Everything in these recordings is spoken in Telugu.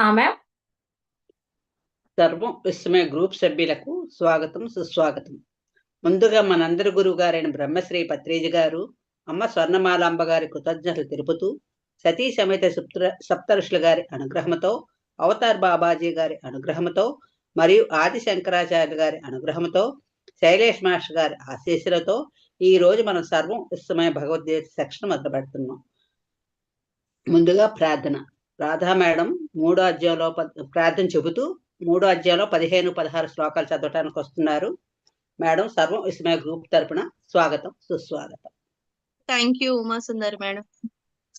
ఆమె? సర్వం విస్మయ గ్రూప్ సభ్యులకు స్వాగతం సుస్వాగతం. ముందుగా మనందరి గురువు గారైన బ్రహ్మశ్రీ పత్రేజి గారు అమ్మ స్వర్ణమాలాంబ గారి కృతజ్ఞతలు తెలుపుతూ సతీ సమేత సప్త సప్తరుషుల గారి అనుగ్రహంతో అవతార్ బాబాజీ గారి అనుగ్రహంతో మరియు ఆది శంకరాచార్య గారి అనుగ్రహంతో శైలేష్ మాస్టర్ గారి ఆశీస్సులతో ఈ రోజు మనం సర్వం విస్మయ భగవద్గీత సెక్షన్ మొదలు పెడుతున్నాం ముందుగా ప్రార్థన. రాధా మేడం మూడో అధ్యాయంలో ప్రార్థన చెబుతూ మూడో అధ్యాయంలో పదిహేను పదహారు శ్లోకాలు చదవటానికి వస్తున్నారు. మేడం సర్వం విస్మయ గ్రూప్ తరపున స్వాగతం సుస్వాగతం. Thank you Uma Sundar madam.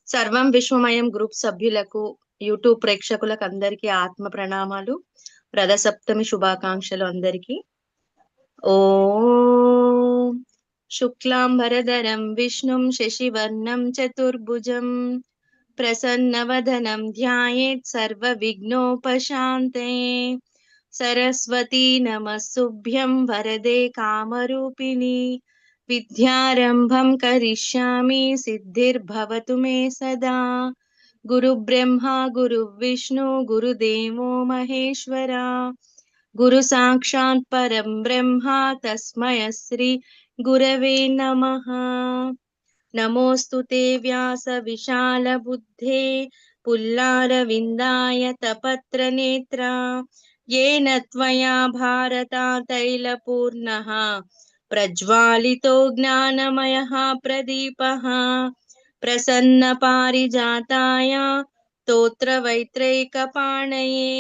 సర్వం విశ్వమయం గ్రూప్ సభ్యులకు యూట్యూబ్ ప్రేక్షకులకు అందరికీ ఆత్మ ప్రణామాలు రథసప్తమి శుభాకాంక్షలు అందరికీ. ఓ శుక్లాంబరధరం విష్ణుం శశివర్ణం చతుర్భుజం प्रसन्नवदनं ध्यायेत् सर्वविघ्नोपशान्तये सरस्वती नमस्तुभ्यं वरदे कामरूपिणी। विद्यारम्भं करिष्यामि, सिद्धिर्भवतु मे सदा। गुरुब्रह्मा, गुरुविष्णु, गुरुदेवो महेश्वरा। गुरुसाक्षात् परं ब्रह्मा तस्मय श्री गुरवे नमः। नमोऽस्तु ते व्यासविशालबुद्धे पुल्लारविन्दाय तपत्रनेत्रा येन त्वया भारता तैलपूर्णः प्रज्वालितो ज्ञानमयः प्रदीपः प्रसन्नपारिजाताय स्तोत्रवैत्रैकपाणये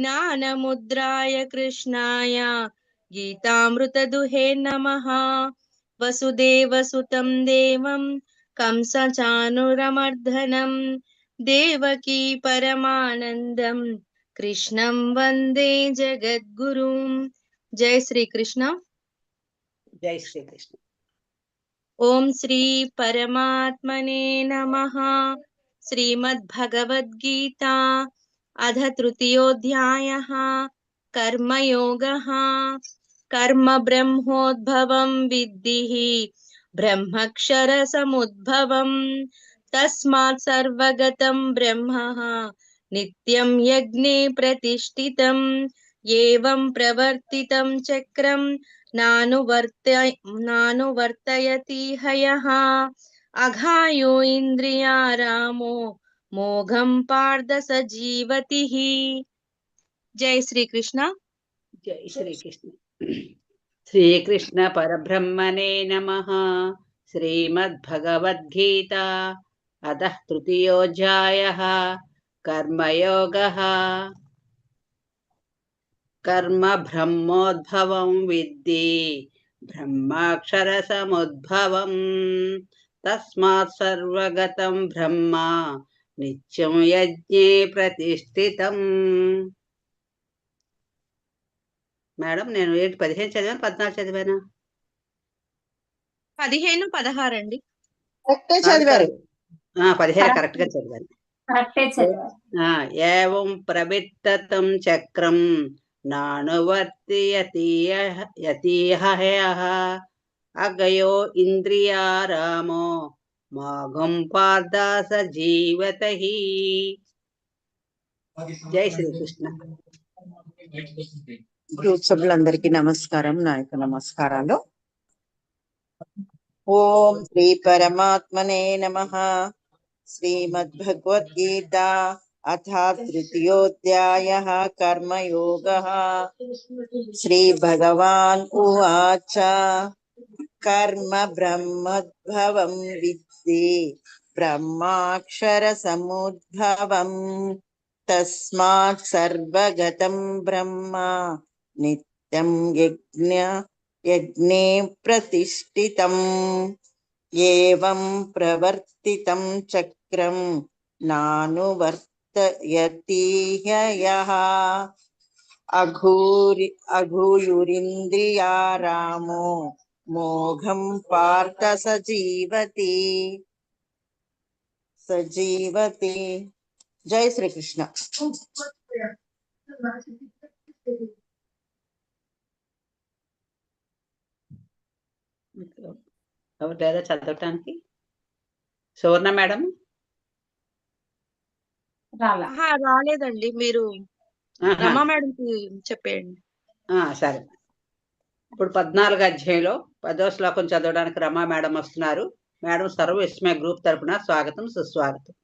ज्ञानमुद्राय कृष्णाय गीतामृतदुहे नमः वसुदेव सुतम देव कंस कंसचानुरमर्दनं देवकी परमानंदम कृष्णं वंदे जगद्गुरुं। जय श्री कृष्ण जय श्री कृष्ण ओम श्री परमात्मने नमः। श्रीमद् भगवद गीता अध तृतीयोऽध्यायः। कर्मयोगः। తృతీయోధ్యాయः కర్మయోగः కర్మ బ్రహ్మోద్భవం విద్ధిః బ్రహ్మక్షరసముద్భవం తస్మాత్ సర్వగతం బ్రహ్మ నిత్యం యజ్ఞే ప్రతిష్ఠితం ఏవం ప్రవర్తితం చక్రం నానువర్త నానువర్తయతి హయః అఘాయో ఇంద్రియారామో మోఘం పార్థ సజీవతి జై శ్రీకృష్ణ జై శ్రీకృష్ణ శ్రీకృష్ణ పరబ్రహ్మణే నమ. శ్రీమద్భగవద్గీత అధ తృతీయోధ్యాయ. కర్మయోగ. కర్మ బ్రహ్మోద్భవం విద్ది బ్రహ్మాక్షర సముద్భవం తస్మాత్ సర్వగతం బ్రహ్మ నిత్యం యజ్ఞే ప్రతిష్ఠితం. మేడం నేను ఏంటి పదిహేను చదివాను పద్నాలుగు చదివానా? పదిహేను పదహారు అండి. కరెక్టే చదివారు. ఆ, పదిహేను కరెక్ట్. గా చదివాను కరెక్టే చదివారు. ఆ, ఏవం ప్రవిత్తతం చక్రం నానువర్తియతీహ అగయో ఇంద్రియారామో మాఘం పార్థ సజీవత జై శ్రీకృష్ణ. గ్రూప్ సభ్యులందరికీ నమస్కారం నా యొక్క నమస్కారాలు. ఓం శ్రీ పరమాత్మనే నమ. శ్రీమద్భగవద్గీత అథ తృతీయోధ్యాయ కర్మయోగ. శ్రీ భగవాన్ ఉచ కర్మ బ్రహ్మద్భవం విద్ది బ్రహ్మాక్షర సముద్భవం తస్మాత్ సర్వగతం బ్రహ్మ. నిత్యం యజ్ఞ యజ్ఞే ప్రతిష్ఠితం ఏవం ప్రవర్తితం చక్రం నానువర్తయతిహయః అఘూరి అఘూయురింద్రియారామో మోఘం పార్థ సజీవతి సజీవతి జై శ్రీకృష్ణ ఎవరు లేదా చదవటానికి. సువర్ణ మేడం? రాలేదండి. మీరు. రమా మేడం కి చెప్పేయండి. ఆ, సరే. ఇప్పుడు పద్నాలుగు అధ్యాయంలో పదో శ్లోకం చదవడానికి రమా మేడం వస్తున్నారు. మేడం సర్వ విస్మయ గ్రూప్ తరపున స్వాగతం సుస్వాగతం.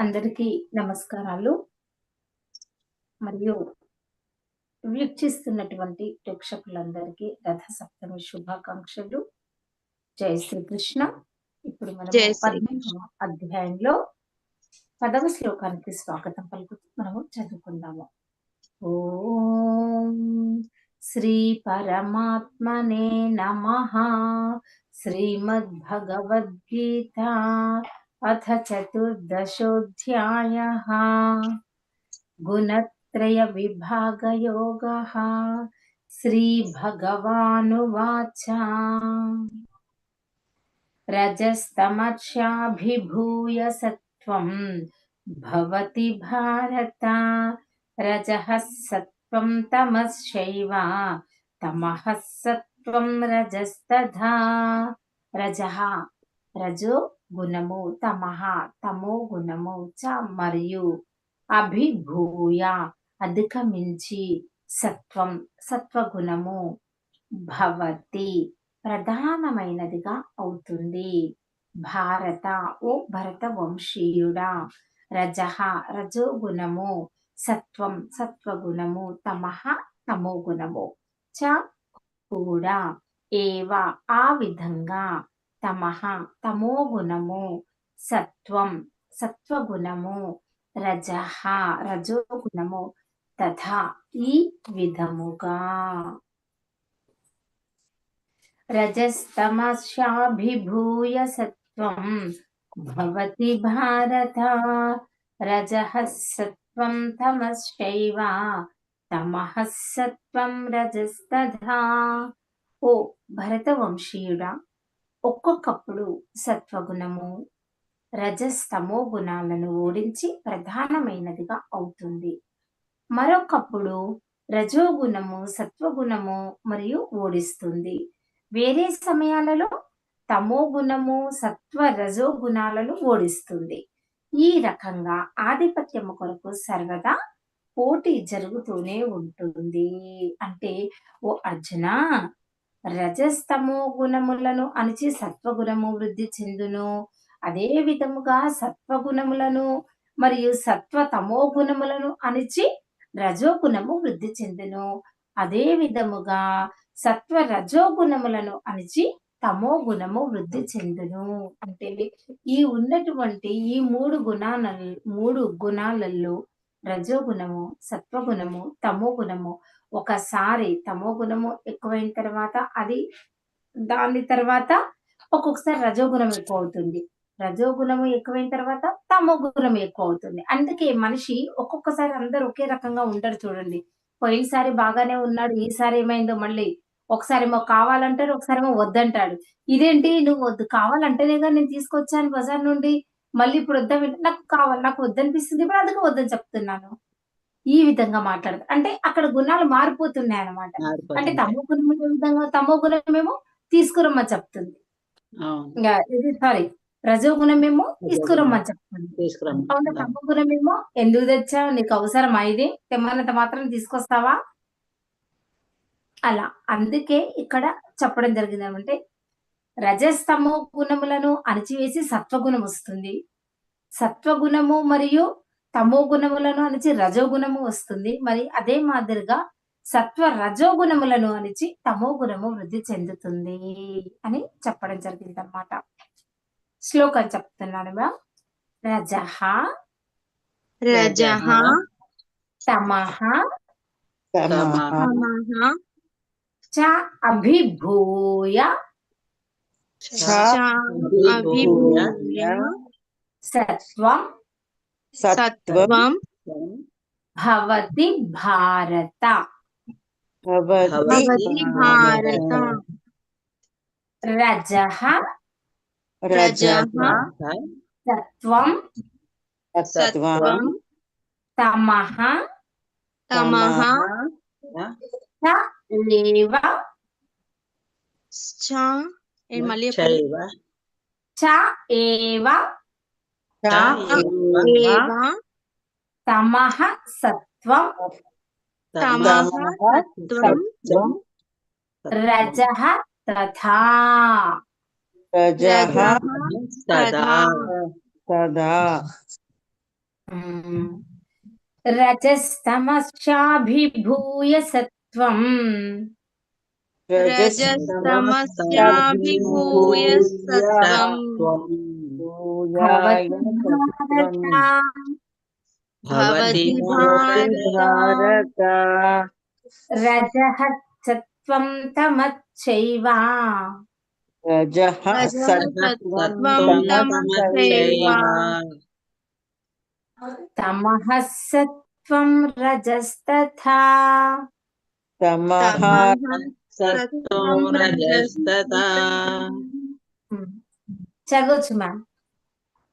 అందరికీ నమస్కారాలు. మరియు వీక్షిస్తున్నటువంటి ప్రేక్షకులందరికీ రథ సప్తమి శుభాకాంక్షలు. జై శ్రీకృష్ణ. ఇప్పుడు మనం అధ్యాయంలో పదవ శ్లోకానికి స్వాగతం పలుకుతూ మనము చదువుకుందాము. ఓం శ్రీ పరమాత్మనే నమ. శ్రీమద్భగవద్గీత అథ చతుర్దశోऽధ్యాయ గుణత్రయ విభాగయోగ శ్రీభగవానువాచ రజస్తమర్షాభిభూయ సత్వం భవతి భారత రజః సత్వం తమశ్చైవ తమః సత్వం రజస్తథా రజః రజో గుణము తమః తమో గుణము చ మరియు అభిభూయ అధికమించి సత్వం సత్వగుణము భవతి ప్రధానమైనదిగా అవుతుంది. భారత ఓ భరత వంశీయుడా రజః రజోగుణము. సత్వం సత్వగుణము. తమహ తమో గుణము చ కూడా. ఏవ ఆ విధంగా. తమహ తమోగుణము. సత్వం సత్వగుణము. రజః రజోగుణము. తథా ఈ విధముగా. రజస్తమశాభిభూయ సత్వం భవతి భారత రజః సత్వం తమశ్చైవ తమః సత్వం రజస్తథా ఓ భరత వంశీయుడా ఒక్కొక్కప్పుడు సత్వగుణము రజస్తమో గుణాలను ఓడించి ప్రధానమైనదిగా అవుతుంది. మరొకప్పుడు రజోగుణము సత్వగుణము మరియు ఓడిస్తుంది. వేరే సమయాలలో తమో గుణము సత్వ రజో గుణాలను ఓడిస్తుంది. ఈ రకంగా ఆధిపత్యము కొరకు సర్వదా పోటీ జరుగుతూనే ఉంటుంది. అంటే ఓ అర్జున రజస్తమో గుణములను అణిచి సత్వగుణము వృద్ధి చెందును. అదే విధముగా సత్వగుణములను మరియు సత్వ తమో గుణములను అణిచి రజోగుణము వృద్ధి చెందును. అదే విధముగా సత్వ రజోగుణములను అణిచి తమో గుణము వృద్ధి చెందును అంటే ఈ ఉన్నటువంటి ఈ మూడు గుణాల మూడు గుణాలలో రజోగుణము సత్వగుణము తమో గుణము ఒకసారి తమో గుణము ఎక్కువైన తర్వాత అది దాని తర్వాత ఒక్కొక్కసారి రజోగుణం ఎక్కువ అవుతుంది రజోగుణము ఎక్కువైన తర్వాత తమో గుణం ఎక్కువ అవుతుంది అందుకే మనిషి ఒక్కొక్కసారి అందరు ఒకే రకంగా ఉండరు చూడండి. పోయినసారి బాగానే ఉన్నాడు ఈసారి ఏమైందో మళ్ళీ ఒకసారి ఏమో కావాలంటాడు ఒకసారి ఏమో వద్దంటాడు. ఇదేంటి నువ్వు వద్దు కావాలంటేనేగా నేను తీసుకొచ్చాను బజార్ నుండి మళ్ళీ ఇప్పుడు వద్దాం నాకు కావాలి నాకు వద్దనిపిస్తుంది ఇప్పుడు అందుకే వద్దని చెప్తున్నాను. ఈ విధంగా మాట్లాడదు. అంటే అక్కడ గుణాలు మారిపోతున్నాయి అన్నమాట. అంటే తమో గుణం విధంగా తమో గుణమేమో తీసుకురమ్మని చెప్తుంది. సారీ రజోగుణమేమో తీసుకురమ్మని చెప్తుంది. అవునా తమో గుణమేమో ఎందుకు తెచ్చా నీకు అవసరమా ఇది? తెమ్మన్నంత మాత్రం తీసుకొస్తావా? అలా. అందుకే ఇక్కడ చెప్పడం జరిగింది ఏమంటే రజస్తమో గుణములను అణిచివేసి సత్వగుణం వస్తుంది. సత్వగుణము మరియు తమో గుణములను అణిచి రజోగుణము వస్తుంది. మరి అదే మాదిరిగా సత్వ రజోగుణములను అణిచి తమో గుణము వృద్ధి చెందుతుంది అని చెప్పడం జరిగింది అనమాట శ్లోకం చెప్తున్నాను మ్యామ్. రజహ రజః తమః. తమః. చ అభిభూయ చ అభిభూయ సత్వం సత్వం భవతి భారత భవతి భారత రజః రజః సత్వం సత్వం తమః తమః చ లేవ చ ఏ మళ్ళీ చెప్పండి. చ ఏవ ఏవ తమః సత్వం తమః సత్వం రజః తథా రజః సదా తదా రజస్తమశ్చాభిభూయ సత్వం రజస్తమస్యాభిభూయ సత్వం భవతి భవతి భవతి భారత రజః సత్వం తమచ్చైవ రజః సత్వం తమశ్చైవ తమః సత్వం రజస్తథా తమః సత్వం రజస్తదా చదవచ్చు మ్యామ్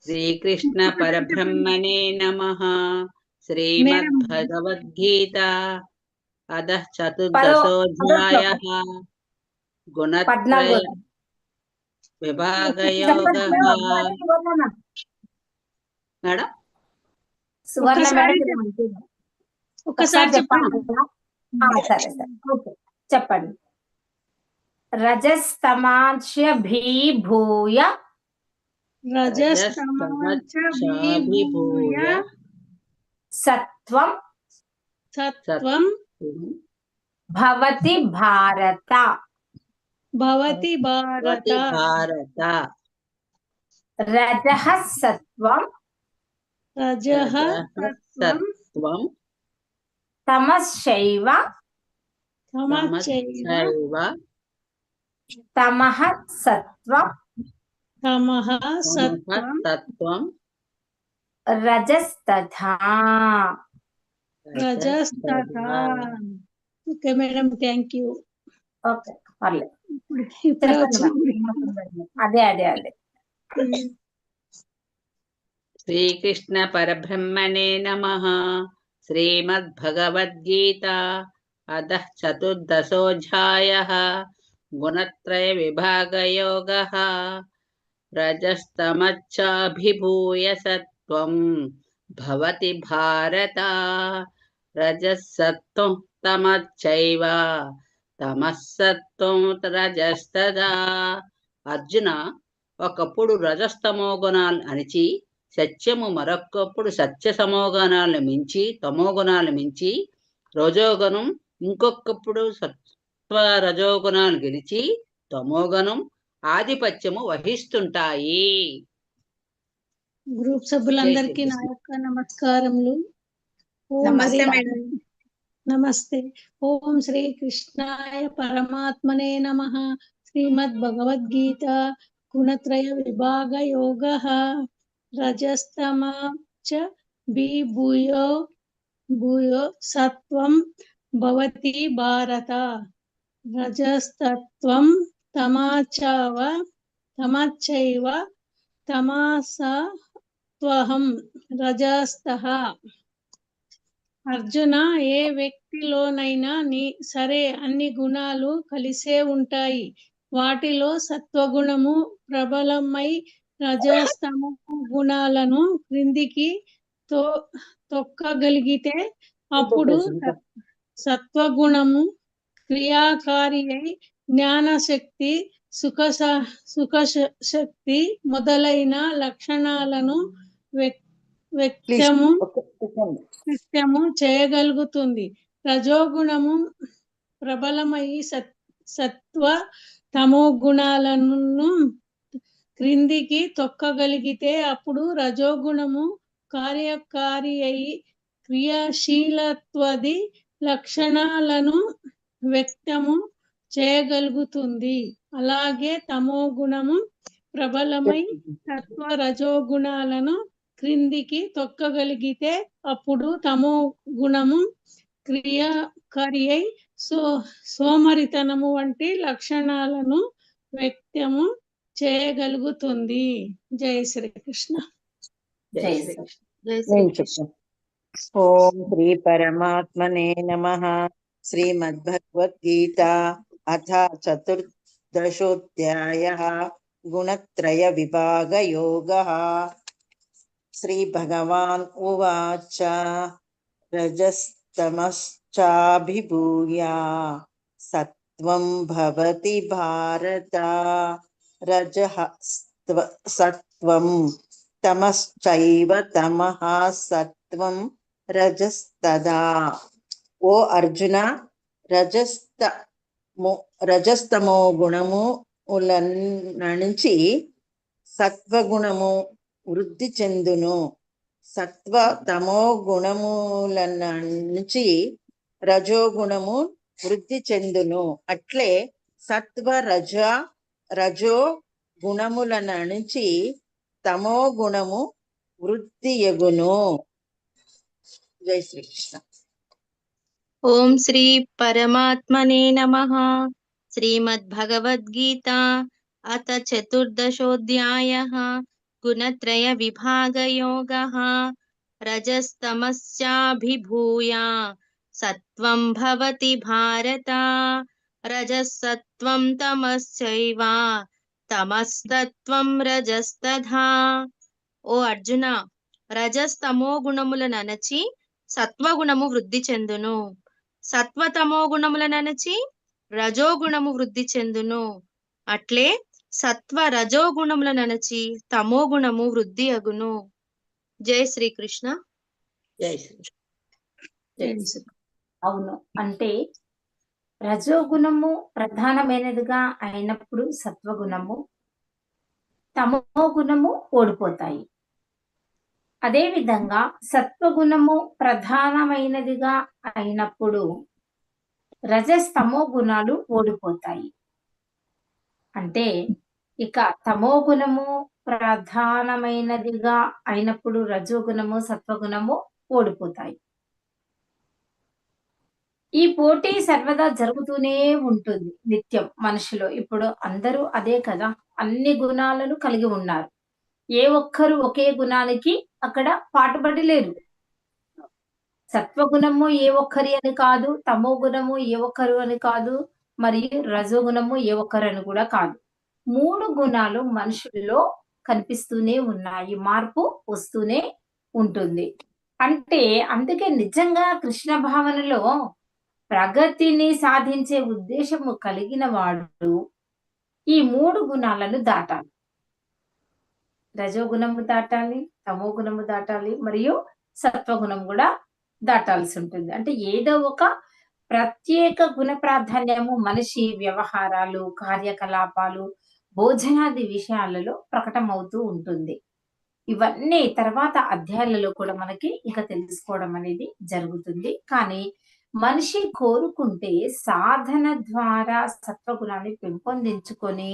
శ్రీకృష్ణ పరబ్రహ్మణే నమ శ్రీమద్భగవద్గీత అధ చతుర్దశోధ్యాయ గుణత్రయ పద్నాలుగు విభాగయోగ మేడం సువర్ణ ఒక్కసారి మేడం ఒకసారి చెప్పండి ఆ, సరే సరే. ఓకే చెప్పండి. రజస్తమాంశ భూయ రజస్తమభిభూయ సత్వం. సత్వం. భవతి భారత. భవతి భారత. భారత. రజః సత్వం. రజః సత్వం. సత్వం తమశ్చైవ తమచైవ తమశ్చైవ తమః సత్వం తమః సత్వం తత్వం రజస్తథా రజస్తథా okay madam thank you okay పర్లేదు ఇప్పుడు చెప్పండి వచ్చింది మ్యామ్. అదే అదే అదే శ్రీకృష్ణ పరబ్రహ్మణే నమ శ్రీమద్భగవద్గీత అధ చతుర్దశోధ్యాయ గుణత్రయ విభాగయోగ రజస్తమచ్చాభిభూయ సత్వం భవతి భారత రజసత్వం తమచ్చైవ తమస్సత్వం రజస్తదా. అర్జున ఒకప్పుడు రజస్తమో గుణాలు అణిచి సత్యము మరొకప్పుడు సత్య సమోగుణాలను మించి తమోగుణాలు మించి రజోగుణం ఇంకొకప్పుడు సత్వ రజోగుణాలు గెలిచి తమోగుణం ఆధిపత్యము వహిస్తుంటాయి. గ్రూప్ సభ్యులందరికీ నా యొక్క నమస్కారములు. నమస్తే శ్రీ- మేడం. నమస్తే. ఓం శ్రీ కృష్ణాయ పరమాత్మనే నమ. శ్రీమద్ భగవద్గీత గుణత్రయ విభాగ యోగ రజస్తమ చ భూయో భూయో సత్వం భవతి భారత రజస్తత్వం తమాచవ తమచైవ తమాసత్వహం రజస్తః అర్జున ఏ వ్యక్తిలోనైనా నీ సరే అన్ని గుణాలు కలిసే ఉంటాయి. వాటిలో సత్వగుణము ప్రబలమై రజస్తమ గుణాలను క్రిందికి తో తొక్కగలిగితే అప్పుడు సత్- సత్వగుణము క్రియాకారి అయి జ్ఞానశక్తి సుఖ సుఖ శక్తి మొదలైన లక్షణాలను వ్యక్- వ్యక్తము కృత్యము చేయగలుగుతుంది. రజోగుణము ప్రబలమై సత్ సత్వ తమో గుణాలను క్రిందికి తొక్కగలిగితే అప్పుడు రజోగుణము కార్యకారి అయి క్రియాశీలత్వది లక్షణాలను వ్యక్తము చేయగలుగుతుంది. అలాగే తమో గుణము ప్రబలమై తత్వ రజోగుణాలను క్రిందికి తొక్కగలిగితే అప్పుడు తమో గుణము క్రియాకారి అయి సో సోమరితనము వంటి లక్షణాలను వ్యక్తము చేయగలుగుతుంది జై శ్రీకృష్ణ జై శ్రీకృష్ణ. నేను చెప్తాను ఓం శ్రీ పరమాత్మనే నమ శ్రీమద్భగవద్గీత అథ చతుర్దశోధ్యాయ గుణత్రయ విభాగ యోగ श्रीभगवान् उवाच रजस्तमश्चाभिभूय सत्वं भवति भारत రజః తమశ్చైవ తమహాసత్వం సత్వం రజస్తదా ఓ అర్జున రజస్త రజస్తమో గుణము నుంచి సత్వగుణము వృద్ధి చెందును సత్వ తమో గుణముల నుంచి రజోగుణము వృద్ధి చెందును అట్లే సత్వ రజ రజో గుణముల నుంచి తమో గుణము వృద్ధి ఎగును జై శ్రీకృష్ణ ఓం శ్రీ పరమాత్మనే నమః శ్రీమద్భగవద్గీత అత చతుర్దశోऽధ్యాయः గుణత్రయ విభాగయోగः రజస్తమస్యాభిభూయ సత్వం భవతి భారత రజసత్వం తమశ్చైవ తమస్తత్వం రజస్తథా ఓ అర్జున రజస్తమో గుణములను అనచి సత్వగుణము వృద్ధి చెందును సత్వతమో గుణములను అనచి రజోగుణము వృద్ధి చెందును అట్లే సత్వ రజోగుణములను అనచి తమో గుణము వృద్ధి అగును జై శ్రీకృష్ణ జై శ్రీ జై శ్రీ. అవును. అంటే రజోగుణము ప్రధానమైనదిగా అయినప్పుడు సత్వగుణము తమో గుణము ఓడిపోతాయి. అదే విధంగా సత్వగుణము ప్రధానమైనదిగా అయినప్పుడు రజస్తమో గుణాలు ఓడిపోతాయి. అంటే ఇక తమో గుణము ప్రధానమైనదిగా అయినప్పుడు రజోగుణము సత్వగుణము ఓడిపోతాయి. ఈ పోటీ సర్వదా జరుగుతూనే ఉంటుంది నిత్యం మనిషిలో. ఇప్పుడు అందరూ అదే కదా అన్ని గుణాలను కలిగి ఉన్నారు. ఏ ఒక్కరు ఒకే గుణానికి అక్కడ పాటుపడి లేరు. సత్వగుణము ఏ ఒక్కరి అని కాదు తమో గుణము ఏ ఒక్కరు అని కాదు మరియు రజోగుణము ఏ ఒక్కరు అని కూడా కాదు. మూడు గుణాలు మనుషుల్లో కనిపిస్తూనే ఉన్నాయి మార్పు వస్తూనే ఉంటుంది. అంటే అందుకే నిజంగా కృష్ణ భావనలో ప్రగతిని సాధించే ఉద్దేశము కలిగిన వాడు ఈ మూడు గుణాలను దాటాలి. రజోగుణము దాటాలి తమో గుణము దాటాలి మరియు సత్వగుణం కూడా దాటాల్సి ఉంటుంది. అంటే ఏదో ఒక ప్రత్యేక గుణ ప్రాధాన్యము మనిషి వ్యవహారాలు కార్యకలాపాలు భోజనాది విషయాలలో ప్రకటమవుతూ ఉంటుంది. ఇవన్నీ తర్వాత అధ్యాయాలలో కూడా మనకి ఇక తెలుసుకోవడం అనేది జరుగుతుంది. కానీ మనిషి కోరుకుంటే సాధన ద్వారా సత్వగుణాన్ని పెంపొందించుకొని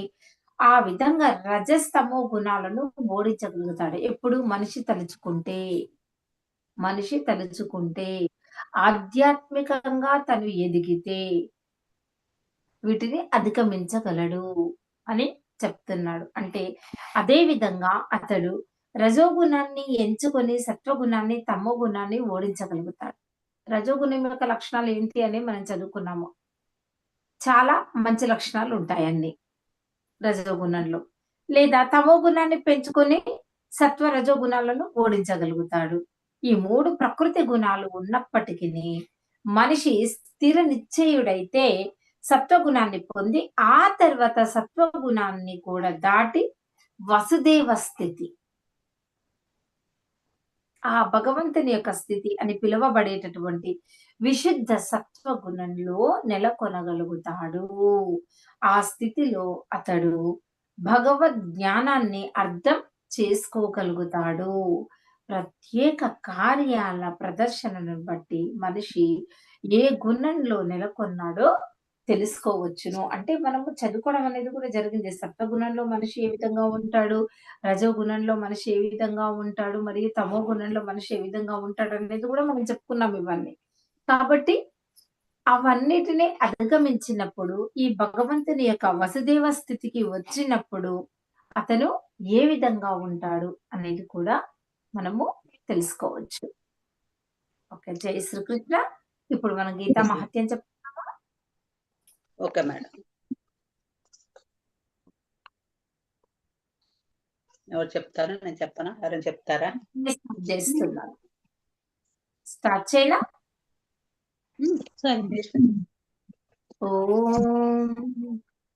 ఆ విధంగా రజస్తమో గుణాలను ఓడించగలుగుతాడు. ఎప్పుడు మనిషి తలుచుకుంటే మనిషి తలుచుకుంటే ఆధ్యాత్మికంగా తను ఎదిగితే వీటిని అధిగమించగలడు అని చెప్తున్నాడు. అంటే అదే విధంగా అతడు రజోగుణాన్ని ఎంచుకొని సత్వగుణాన్ని తమో గుణాన్ని ఓడించగలుగుతాడు. రజోగుణం యొక్క లక్షణాలు ఏంటి అని మనం చదువుకున్నాము. చాలా మంచి లక్షణాలు ఉంటాయి అన్ని రజోగుణంలో. లేదా తమో గుణాన్ని పెంచుకొని సత్వ రజోగుణాలను ఓడించగలుగుతాడు. ఈ మూడు ప్రకృతి గుణాలు ఉన్నప్పటికీ మనిషి స్థిర నిశ్చయుడైతే సత్వగుణాన్ని పొంది ఆ తర్వాత సత్వగుణాన్ని కూడా దాటి వసుదేవ స్థితి. ఆ భగవంతుని యొక్క స్థితి అని పిలువబడేటటువంటి విశుద్ధ సత్వగుణంలో నెలకొనగలుగుతాడు. ఆ స్థితిలో అతడు భగవద్ జ్ఞానాన్ని అర్థం చేసుకోగలుగుతాడు. ప్రత్యేక కార్యాల ప్రదర్శనను బట్టి మనిషి ఏ గుణంలో నెలకొన్నాడో తెలుసుకోవచ్చును. అంటే మనము చదువుకోవడం అనేది కూడా జరిగింది. సత్వగుణంలో మనిషి ఏ విధంగా ఉంటాడు? రజో గుణంలో మనిషి ఏ విధంగా ఉంటాడు? మరియు తమో గుణంలో మనిషి ఏ విధంగా ఉంటాడు? అనేది కూడా మనం చెప్పుకున్నాం ఇవన్నీ. కాబట్టి అవన్నిటిని అధిగమించినప్పుడు ఈ భగవంతుని యొక్క వసుదేవ స్థితికి వచ్చినప్పుడు అతను ఏ విధంగా ఉంటాడు అనేది కూడా మనము తెలుసుకోవచ్చు. ఓకే. జై శ్రీకృష్ణ. ఇప్పుడు మనం గీతా మహత్యం చెప్ ఓకే మేడం. ఎవరు చెప్తారు? నేను చెప్పనా? ఎవరైనా చెప్తారా? చేస్తున్నాను స్టార్ట్ చేయలా? ఓం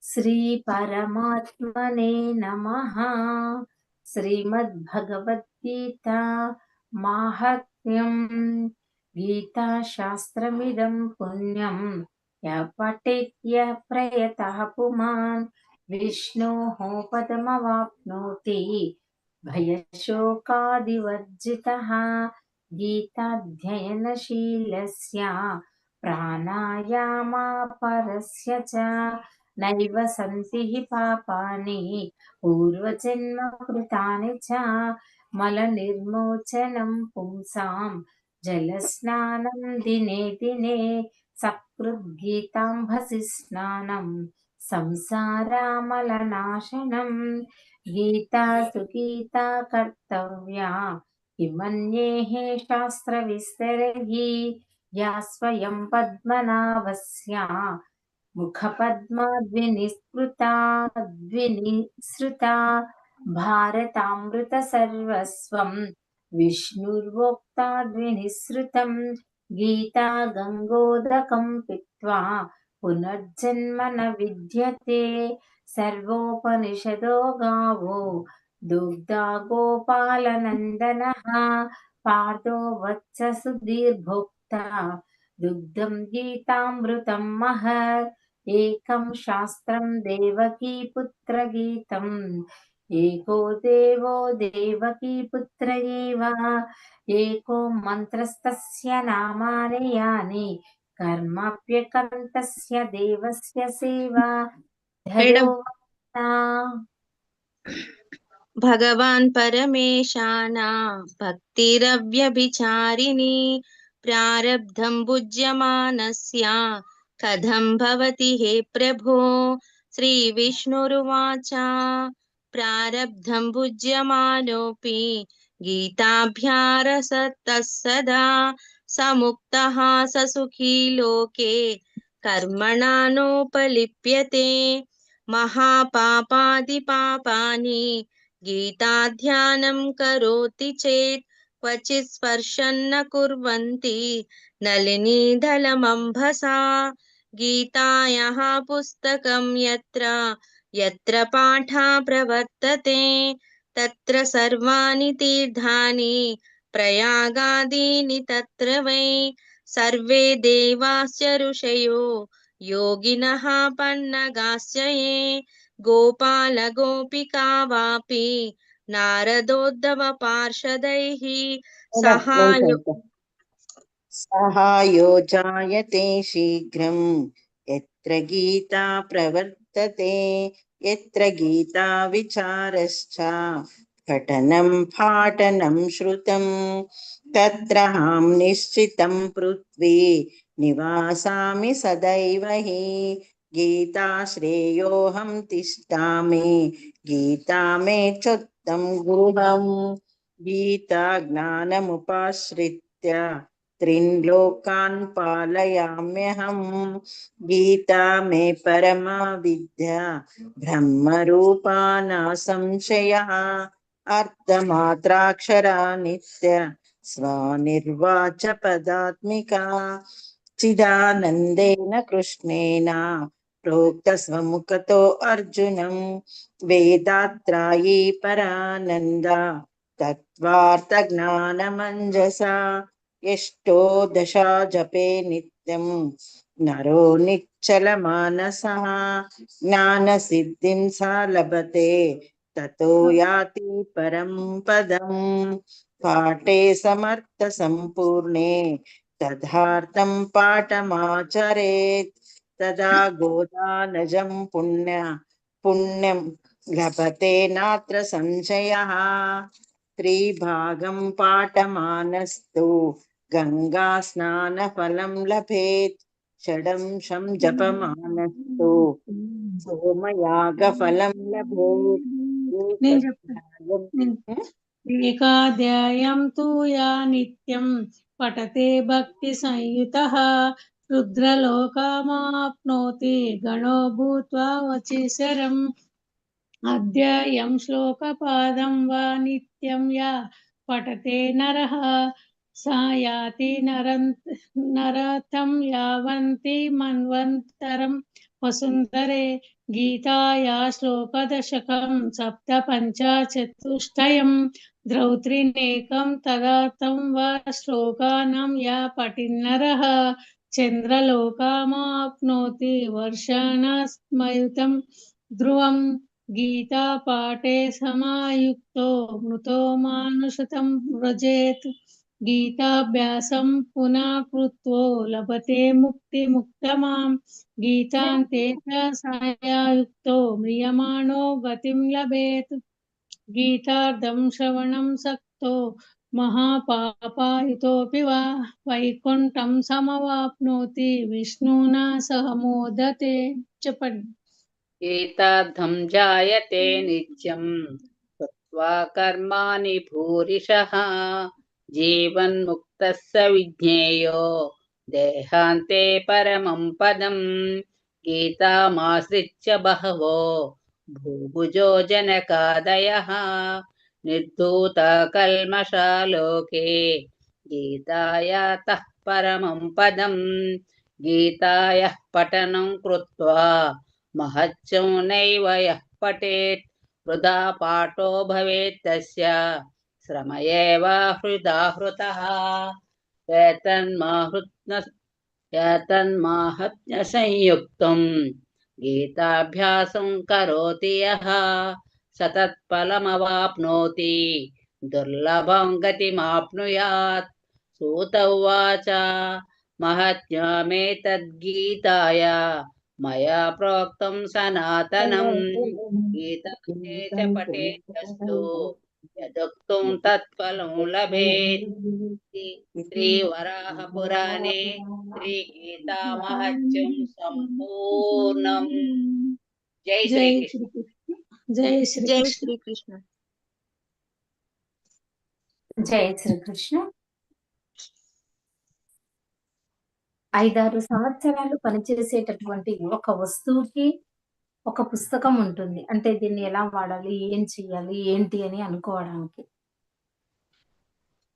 శ్రీ పరమాత్మనే నమః. శ్రీమద్భగవద్గీత మాహాత్మ్యం గీతాశాస్త్రమిదం పుణ్యం. यपठित्य प्रयतः पुमान्। विष्णोः पदमवाप्नोति। भयशोकादिवर्जितः। गीताध्ययनशीलस्य प्राणायामापरस्य च नैव सन्ति हि पापानि। पूर्वजन्मकृतानि च मलनिर्मोचनं पुंसां। जलस्नानं दिने दिने సకృద్గీతాంభసి స్నానం సంసారామలనాశనం గీతా సుగీతా కర్తవ్యా కిమన్యేహే శాస్త్ర విస్తరగి యా స్వయం పద్మనాభస్య ముఖపద్మాద్వినిస్కృతా ద్వినిసృతా భారతామృత సర్వస్వం విష్ణుర్వోక్తాద్వినిసృతం गीता गङ्गोदकं पीत्वा पुनर्जन्म न विद्यते। सर्वोपनिषदो गावो दुग्धा गोपालनन्दनः पार्थो वत्स सुधीर्भोक्ता दुग्धं गीतामृतं महत्। एकं शास्त्रं देवकी पुत्रगीतम् एको देवो देवकी पुत्र एको मंत्रस्तस्य नामानि यानि कर्माप्यकन्तस्य देवस्य सेवा। भगवान् परमेशाना भक्तिरव्यभिचारिणी प्रारब्धं बुज्यमानस्य कथं भवति हे प्रभो? श्री विष्णुरुवाचा प्रारब्धं भुज्यमानोऽपि गीताभ्यारसतः सदा समुक्तः स सुखी लोके कर्मणा नोपलिप्यते महापापादिपापानि गीताध्यानं करोति चेत् क्वचित् स्पर्शं न कुर्वन्ति नलिनीधलमम्भसा। गीतायाः पुस्तकं यत्र यत्र पाठा प्रवर्तते तत्र सर्वाणि तीर्थानि प्रयागादीनि तत्र वै। सर्वे देवाश्च ऋषयो योगिनः पन्नगाश्च ये गोपालगोपिका वापि नारदोद्धवपार्षदैः सहायो सहायो जायते शीघ्रं यत्र गीता प्रवर्तते यत्र गीता विचारश्च। पठनं पाठनं श्रुतं तत्राहं निश्चितं पृथ्वी। निवासामि सदैव हि। गीता श्रेयोऽहं तिष्ठामि। गीता मे चोत्तं गृहम् गीता ज्ञानमुपाश्रित्य पालयाम्यहम् गीता मे परमा विद्या। ब्रह्मरूपा न संशयः अर्थमात्राक्षरा नित्य। स्वानिर्वाच पदात्मिका चिदानन्देन कृष्णेन। प्रोक्तस्वमुखतो अर्जुनम् वेदात्रायी परानन्दा। तत्त्वार्थज्ञानमञ्जसा। यष्टो दशा जपे नित्यं नरो निश्चलमानसः ज्ञानसिद्धिं सा लभते ततो याति परं पदम् पाठे समर्थसम्पूर्णे तदार्थं पाठमाचरेत् तदा गोदानजं पुण्य पुण्यं लभते नात्र संशयः त्रिभागं पाठमानस्तु गङ्गास्नानफलं लभेत् षडं शं जपमानस्तु सोमयागफलं लभेत् एकाध्यायं तु या नित्यं पठते भक्तिसंयुतः रुद्रलोकमाप्नोति गणो भूत्वा वचीसरम् अध्यायं श्लोकपादं वा नित्यं या पठते नरः యా పఠతే నరః సా యాతి నరంత్ నరథం యావంతి మన్వంతరం వసుంధరే గీతాయా శ్లోకదశకం సప్త పంచచతుష్టయం ద్రౌత్రినేకం తదార్థం వా శ్లోకానాం యా పఠిన్నరః చంద్రలోకమాప్నోతి వర్షాణస్మయుతం ధ్రువం గీతాపాఠే సమాయుక్తో మృతో गीताभ्यासं पुनः कृत्वो लभते मुक्तिमुक्तमां गीतान्ते च सायायुक्तो म्रियमाणो गतिं लभेत्। गीतार्थं श्रवणं सक्तो महापापायुतोऽपि वा। वैकुण्ठं समवाप्नोति, विष्णुना सह मोदते च पड् जायते नित्यं। कर्माणि भूरिशः जीवन्मुक्तः स विज्ञेयो देहान्ते परमं पदं गीतामाश्रित्य बहवो भूभुजो जनकादयः निर्धूतकल्मषालोके गीतायातः परमं पदं गीतायः पठनं कृत्वा महच्चं नैव यः पठेत् वृथा पाठो भवेत् तस्य श्रम एव हृदाहृतः यतन्माहृत्न यतन्माहत्न्यसंयुक्तम् गीताभ्यासं करोति यः। स दुर्लभं गतिमाप्नुयात्। सूत उवाच। महत्यामेतद्गीताय। मया प्रोक्तं सनातनं गीतपठेत पठेतस्तु यदुक्तं तत्फलं लभेत् श्रीवराहपुराणे श्रीगीतामहत्यं सम्पूर्णम् जय జై श्रीकृष्ण శ్రీకృష్ణ జై శ్రీ జై శ్రీకృష్ణ జై శ్రీకృష్ణ ఐదారు సంవత్సరాలు పనిచేసేటటువంటి ఒక వస్తువుకి ఒక పుస్తకం ఉంటుంది. అంటే దీన్ని ఎలా వాడాలి? ఏం చెయ్యాలి? ఏంటి అని అనుకోవడానికి.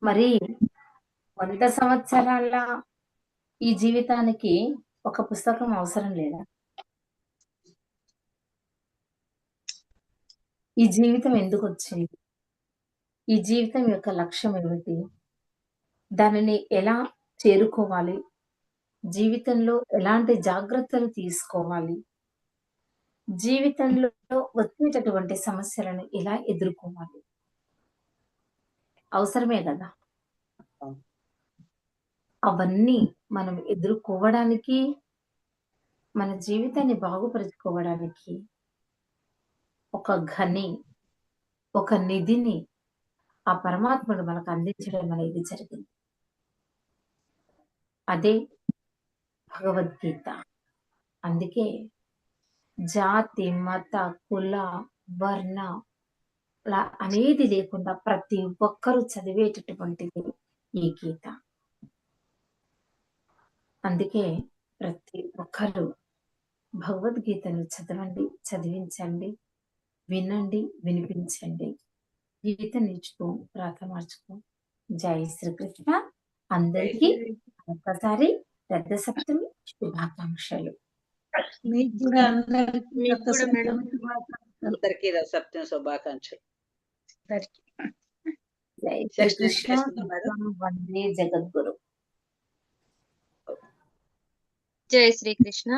మరి వంద సంవత్సరాల ఈ జీవితానికి ఒక పుస్తకం అవసరం లేదా? ఈ జీవితం ఎందుకు వచ్చింది? ఈ జీవితం యొక్క లక్ష్యం ఏమిటి? దానిని ఎలా చేరుకోవాలి? జీవితంలో ఎలాంటి జాగ్రత్తలు తీసుకోవాలి? జీవితంలో వచ్చేటటువంటి సమస్యలను ఎలా ఎదుర్కోవాలి? అవసరమే కదా. అవన్నీ మనం ఎదుర్కోవడానికి మన జీవితాన్ని బాగుపరుచుకోవడానికి ఒక ఘని ఒక నిధిని ఆ పరమాత్ముడు మనకు అందించడం అనేది జరిగింది. అదే భగవద్గీత. అందుకే జాతి మత కుల వర్ణ అనేది లేకుండా ప్రతి ఒక్కరూ చదివేటటువంటిది ఈ గీత. అందుకే ప్రతి ఒక్కరూ భగవద్గీతను చదవండి చదివించండి వినండి వినిపించండి. గీత నేర్చుకో రాత మార్చుకో. జై శ్రీకృష్ణ. అందరికీ ఒక్కసారి పెద్ద సప్తమి శుభాకాంక్షలు. మీకు కూడా అందరికీ మీకు కొత్త కూడా మేడం. సంవత్సరం శుభాకాంక్షలు. అందరికీ సప్తమ శుభాకాంక్షలు జై Next శ్రీకృష్ణ discussion, madam. వందే జగద్గురు జై శ్రీకృష్ణ